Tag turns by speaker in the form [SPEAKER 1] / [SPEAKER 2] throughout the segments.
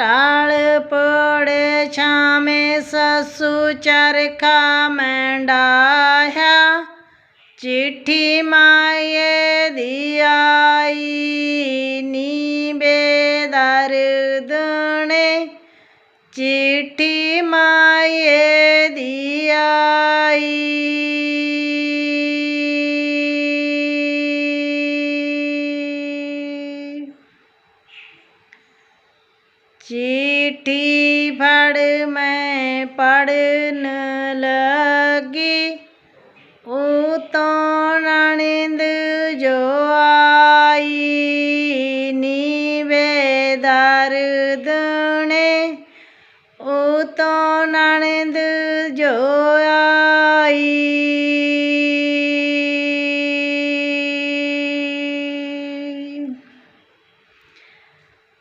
[SPEAKER 1] ટાળ પડે છામે સસુ ચરખા મેંડાયા ચિઠ્ઠી માએ દિયાઈ ની બે દર્દણે ચિઠ્ઠી માએ દિયા ਚਿੱਠੀ ਫੜ ਮੈਂ ਪੜਨ ਲੱਗੀ। ਉਤੋਂ ਨਣਿੰਦ ਜੋ ਆਈ ਨੀ। ਦਰਦਣੇ ਉਤੋਂ ਨਣਿੰਦ ਜੋ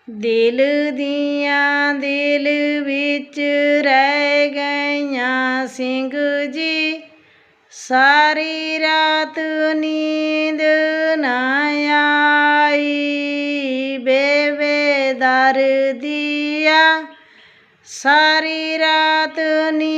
[SPEAKER 1] ਦਿਲ ਦੀਆਂ ਦਿਲ ਵਿੱਚ ਰਹਿ ਗਈਆਂ ਸਿੰਘ ਜੀ। ਸਾਰੀ ਰਾਤ ਨੀਂਦ ਨਾ ਆਈ। ਬੇਵੇ ਦਰਦੀਆ ਸਾਰੀ ਰਾਤ ਨੀ